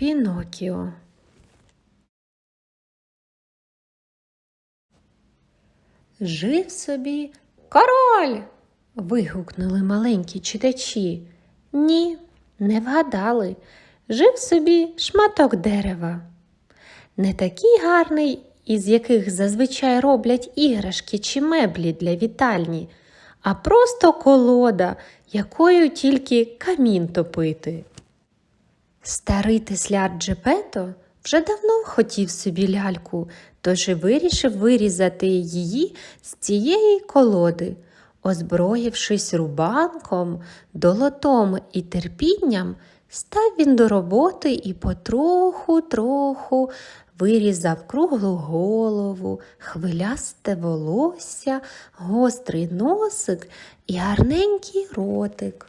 Пінокіо. Жив собі король. вигукнули маленькі читачі. Ні, не вгадали. Жив собі шматок дерева. Не такий гарний, із яких зазвичай роблять іграшки чи меблі для вітальні, а просто колода, якою тільки камін топити. Старий тесляр Джепето вже давно хотів собі ляльку, тож і вирішив вирізати її з цієї колоди. Озброївшись рубанком, долотом і терпінням, став він до роботи і потроху-троху вирізав круглу голову, хвилясте волосся, гострий носик і гарненький ротик.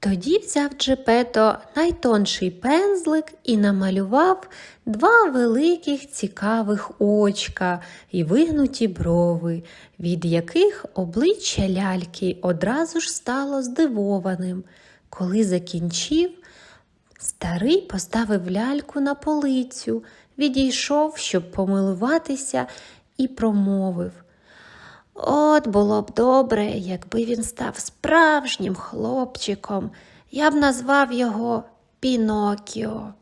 Тоді взяв Джепето найтонший пензлик і намалював два великих цікавих очка і вигнуті брови, від яких обличчя ляльки одразу ж стало здивованим. Коли закінчив, старий поставив ляльку на полицю, відійшов, щоб помилуватися, і промовив. От було б добре, якби він став справжнім хлопчиком, я б назвав його Пінокіо.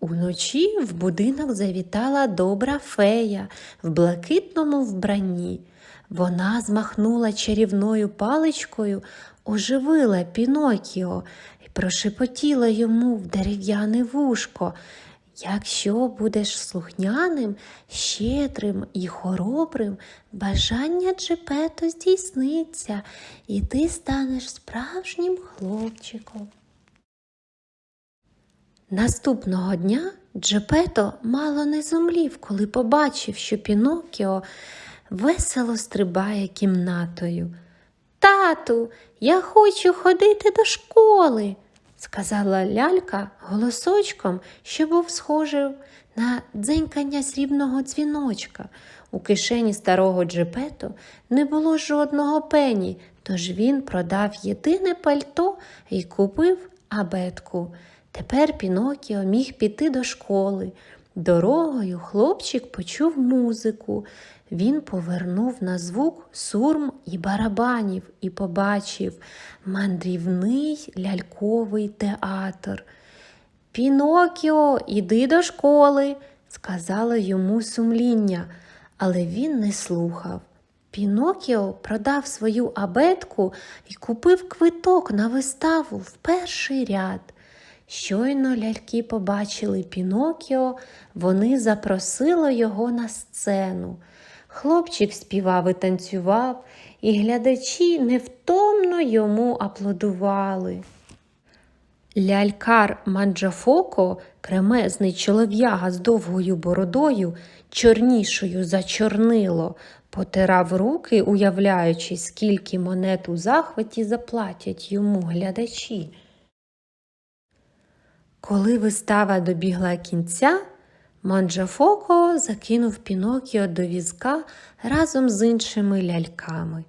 Уночі в будинок завітала добра фея в блакитному вбранні. Вона змахнула чарівною паличкою, оживила Пінокіо і прошепотіла йому в дерев'яне вушко. Якщо будеш слухняним, щедрим і хоробрим, бажання Джепето здійсниться, і ти станеш справжнім хлопчиком. Наступного дня Джепето мало не зумлів, коли побачив, що Пінокіо весело стрибає кімнатою. Тату, я хочу ходити до школи сказала лялька голосочком, що був схожий на дзенькання срібного дзвіночка. У кишені старого джепету не було жодного пені, тож він продав єдине пальто і купив абетку. Тепер Пінокіо міг піти до школи. Дорогою хлопчик почув музику. Він повернув на звук сурм і барабанів і побачив мандрівний ляльковий театр. Пінокіо, іди до школи, сказала йому сумління, але він не слухав. Пінокіо продав свою абетку і купив квиток на виставу в перший ряд. Щойно ляльки побачили Пінокіо, вони запросили його на сцену. Хлопчик співав і танцював, і глядачі невтомно йому аплодували. Лялькар Манджафоко, кремезний чолов'яга з довгою бородою, чорнішою за чорнило, потирав руки, уявляючи, скільки монет у захваті заплатять йому глядачі. Коли вистава добігла кінця, Манджафоко закинув Пінокіо до візка разом з іншими ляльками.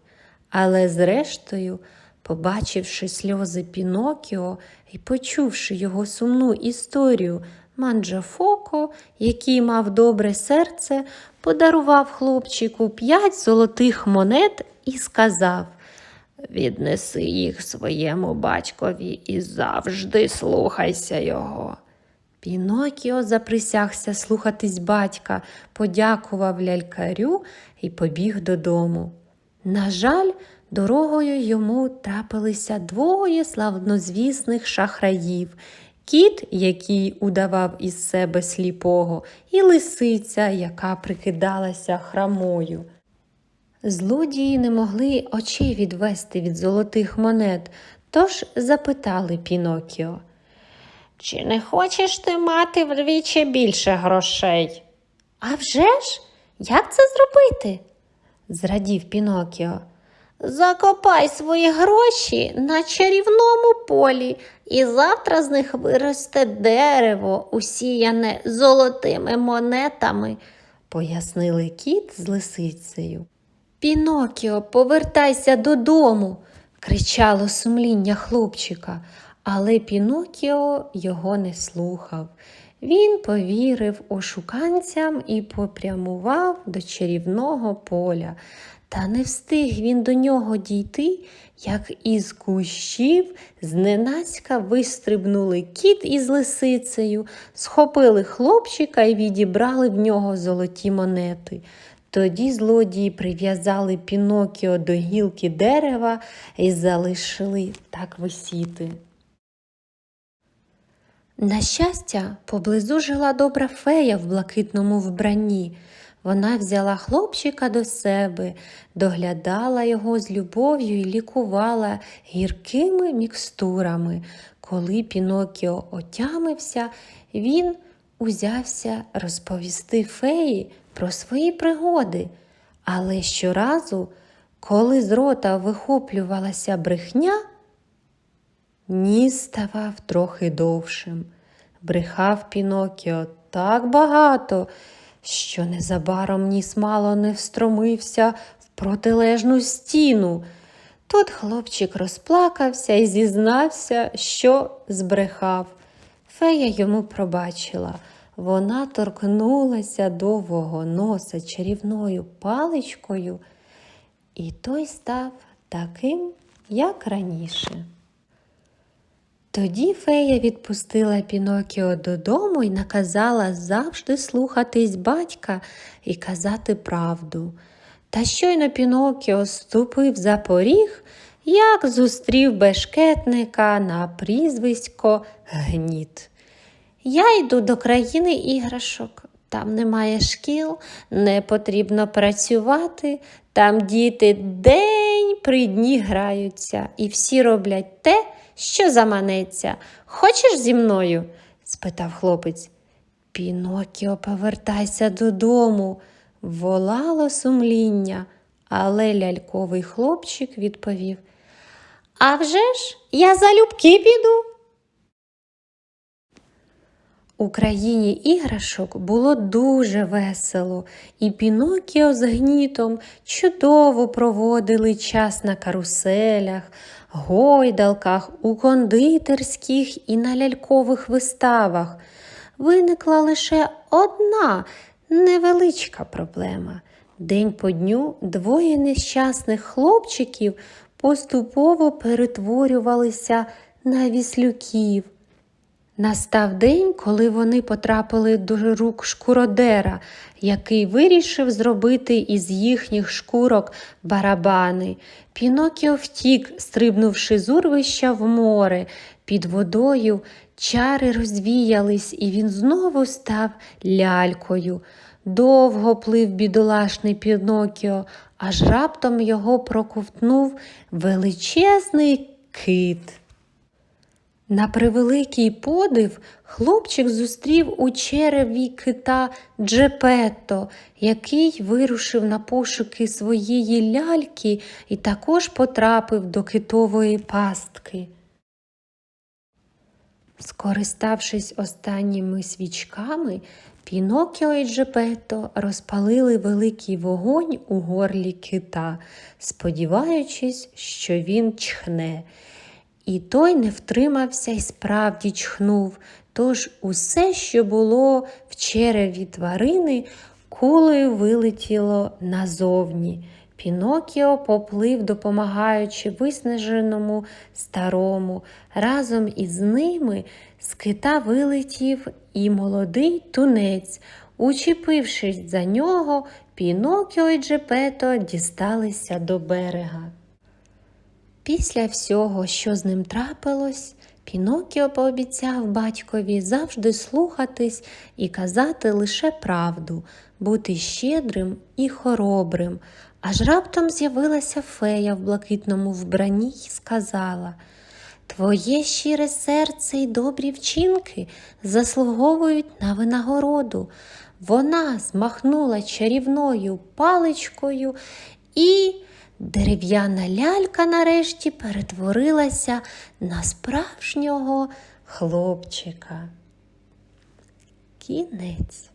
Але, зрештою, побачивши сльози Пінокіо і почувши його сумну історію, Манджафоко, який мав добре серце, подарував хлопчику п'ять золотих монет і сказав Віднеси їх своєму батькові і завжди слухайся його. Пінокіо заприсягся слухатись батька, подякував лялькарю і побіг додому. На жаль, дорогою йому трапилися двоє славнозвісних шахраїв, кіт, який удавав із себе сліпого, і лисиця, яка прикидалася храмою. Злодії не могли очей відвести від золотих монет, тож запитали Пінокіо. Чи не хочеш ти мати вдвічі більше грошей? «А вже ж? Як це зробити? зрадів Пінокіо. Закопай свої гроші на чарівному полі, і завтра з них виросте дерево, усіяне золотими монетами, пояснили кіт з лисицею. Пінокіо, повертайся додому, кричало сумління хлопчика, Але Пінокіо його не слухав. Він повірив ошуканцям і попрямував до чарівного поля. Та не встиг він до нього дійти, як із кущів зненацька вистрибнули кіт із лисицею, схопили хлопчика і відібрали в нього золоті монети. Тоді злодії прив'язали Пінокіо до гілки дерева і залишили так висіти. На щастя, поблизу жила добра фея в блакитному вбранні. Вона взяла хлопчика до себе, доглядала його з любов'ю і лікувала гіркими мікстурами. Коли Пінокіо отямився, він узявся розповісти феї про свої пригоди. Але щоразу, коли з рота вихоплювалася брехня, Ніс ставав трохи довшим. Брехав Пінокіо так багато, що незабаром ніс мало не встромився в протилежну стіну. Тут хлопчик розплакався і зізнався, що збрехав. Фея йому пробачила. Вона торкнулася довгого носа чарівною паличкою, і той став таким, як раніше. Тоді фея відпустила Пінокіо додому і наказала завжди слухатись батька і казати правду. Та щойно Пінокіо ступив за поріг, як зустрів бешкетника на прізвисько Гніт. Я йду до країни іграшок. Там немає шкіл, не потрібно працювати, там діти день при дні граються, і всі роблять те, що заманеться. Хочеш зі мною? спитав хлопець. Пінокіо, повертайся додому, волало сумління, але ляльковий хлопчик відповів. «А вже ж, я залюбки піду. У країні іграшок було дуже весело, і Пінокіо з гнітом чудово проводили час на каруселях, гойдалках, у кондитерських і на лялькових виставах. Виникла лише одна невеличка проблема. День по дню двоє нещасних хлопчиків поступово перетворювалися на віслюків. Настав день, коли вони потрапили до рук шкуродера, який вирішив зробити із їхніх шкурок барабани. Пінокіо втік, стрибнувши з урвища в море. Під водою чари розвіялись, і він знову став лялькою. Довго плив бідолашний Пінокіо, аж раптом його проковтнув величезний кит. На превеликий подив хлопчик зустрів у череві кита Джепетто, який вирушив на пошуки своєї ляльки і також потрапив до китової пастки. Скориставшись останніми свічками, Пінокіо і Джепетто розпалили великий вогонь у горлі кита, сподіваючись, що він чхне. І той не втримався і справді чхнув, тож усе, що було в череві тварини, кулею вилетіло назовні. Пінокіо поплив, допомагаючи виснаженому старому. Разом із ними з кита вилетів і молодий тунець. Учепившись за нього, Пінокіо і Джепето дісталися до берега. Після всього, що з ним трапилось, Пінокіо пообіцяв батькові завжди слухатись і казати лише правду, бути щедрим і хоробрим. Аж раптом з'явилася фея в блакитному вбранні і сказала Твоє щире серце й добрі вчинки заслуговують на винагороду. Вона змахнула чарівною паличкою і. Дерев'яна лялька нарешті перетворилася на справжнього хлопчика. Кінець.